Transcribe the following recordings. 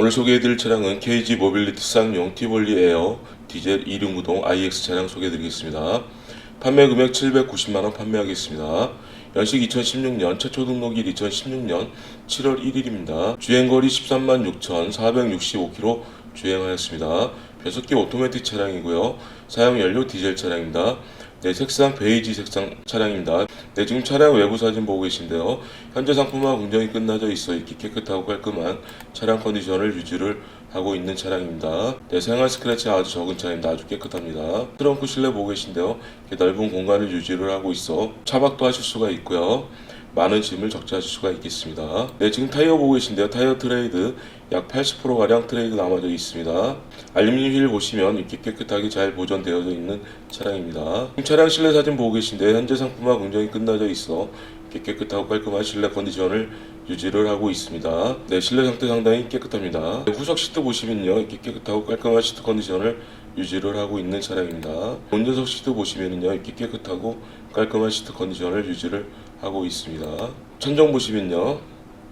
오늘 소개해드릴 차량은 KG 모빌리티 쌍용 티볼리 에어 디젤 2륜구동 iX 차량 소개해드리겠습니다. 판매 금액 790만원 판매하겠습니다. 연식 2016년 최초 등록일 2016년 7월 1일입니다. 주행거리 13만 6,465km 주행하였습니다. 변속기 오토매틱 차량이고요. 사용 연료 디젤 차량입니다. 네, 색상 베이지 색상 차량입니다. 네, 지금 차량 외부 사진 보고 계신데요. 현재 상품화 공정이 끝나져 있어 있기 깨끗하고 깔끔한 차량 컨디션을 유지를 하고 있는 차량입니다. 네, 생활 스크래치 아주 적은 차량입니다. 아주 깨끗합니다. 트렁크 실내 보고 계신데요. 넓은 공간을 유지를 하고 있어 차박도 하실 수가 있고요. 많은 짐을 적재하실 수가 있겠습니다. 네, 지금 타이어 보고 계신데요. 타이어 트레이드 약 80%가량 트레이드 남아져 있습니다. 알루미늄 휠 보시면 이렇게 깨끗하게 잘 보존되어져 있는 차량입니다. 지금 차량 실내 사진 보고 계신데 현재 상품화 공정이 끝나져 있어 깨끗하고 깔끔한 실내 컨디션을 유지를 하고 있습니다. 네, 실내 상태 상당히 깨끗합니다. 네, 후석 시트 보시면요. 이렇게 깨끗하고 깔끔한 시트 컨디션을 유지를 하고 있는 차량입니다. 운전석 시트 보시면요. 이렇게 깨끗하고 깔끔한 시트 컨디션을 유지를 하고 있습니다. 천정 보시면요.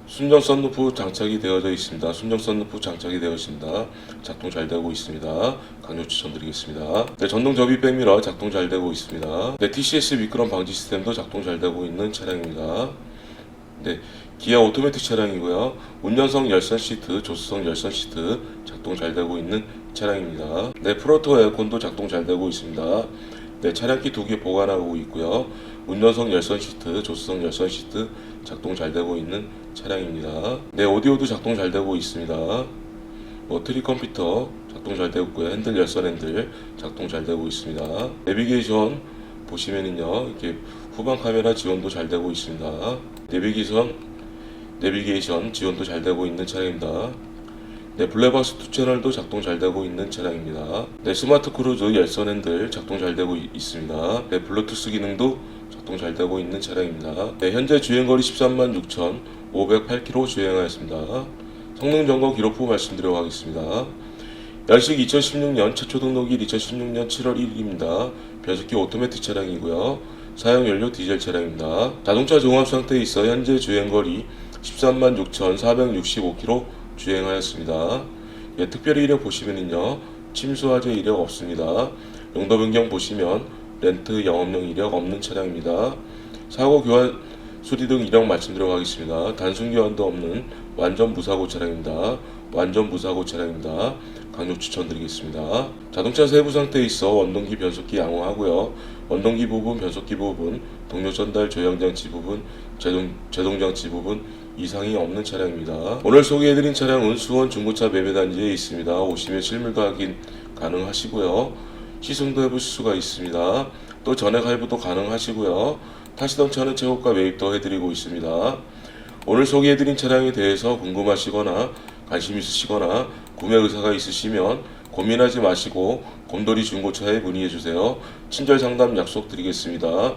순정 썬루프 장착이 되어져 있습니다. 순정 썬루프 장착이 되어 있습니다. 작동 잘 되고 있습니다. 강력 추천드리겠습니다. 네, 전동 접이 백미러 작동 잘 되고 있습니다. 네, TCS 미끄럼 방지 시스템도 작동 잘 되고 있는 차량입니다. 네, 기아 오토매틱 차량이고요. 운전석 열선 시트, 조수석 열선 시트 작동 잘 되고 있는 차량입니다. 네, 프로토 에어컨도 작동 잘 되고 있습니다. 네, 차량키 두 개 보관하고 있고요. 운전석 열선 시트, 조수석 열선 시트 작동 잘 되고 있는 차량입니다. 네, 오디오도 작동 잘 되고 있습니다. 뭐 트리 컴퓨터 작동 잘 되고 있고요. 핸들 열선 핸들 작동 잘 되고 있습니다. 내비게이션 보시면은요. 이렇게 후방 카메라 지원도 잘 되고 있습니다. 내비게이션 내비게이션 지원도 잘 되고 있는 차량입니다. 네, 블랙박스 2 채널도 작동 잘 되고 있는 차량입니다. 네, 스마트 크루즈 열선 핸들 작동 잘 되고 있- 있습니다. 네, 블루투스 기능도 작동 잘 되고 있는 차량입니다. 네, 현재 주행거리 13만 6,508km 주행하였습니다. 성능 점검 기록 후 말씀드려 가겠습니다. 연식 2016년 최초 등록일 2016년 7월 1일입니다. 변속기 오토매틱 차량이고요. 사용 연료 디젤 차량입니다. 자동차 종합 상태에 있어 현재 주행거리 13만 6,465km 주행하였습니다. 예, 특별히 이력 보시면은요. 침수 화재 이력 없습니다. 용도 변경 보시면 렌트 영업용 이력 없는 차량입니다. 사고 교환 수리 등 이력 말씀드려 가겠습니다. 단순 교환도 없는 완전 무사고 차량입니다. 완전 무사고 차량입니다. 강력 추천드리겠습니다. 자동차 세부 상태에 있어 원동기 변속기 양호하고요. 원동기 부분, 변속기 부분, 동력 전달 조향 장치 부분, 제동 제동 장치 부분 이상이 없는 차량입니다. 오늘 소개해드린 차량은 수원 중고차 매매 단지에 있습니다. 오시면 실물도 확인 가능하시고요. 시승도 해보실 수가 있습니다. 또 전액 할부도 가능하시고요. 타시던 차는 최고가 매입도 해드리고 있습니다. 오늘 소개해드린 차량에 대해서 궁금하시거나 관심 있으시거나 구매 의사가 있으시면 고민하지 마시고 곰돌이 중고차에 문의해주세요. 친절 상담 약속드리겠습니다.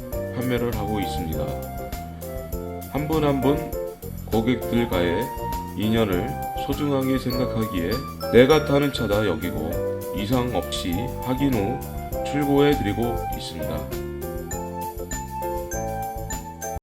판매를 하고 있습니다. 한 분 한 분 고객들과의 인연을 소중하게 생각하기에 내가 타는 차다 여기고 이상 없이 확인 후 출고해 드리고 있습니다.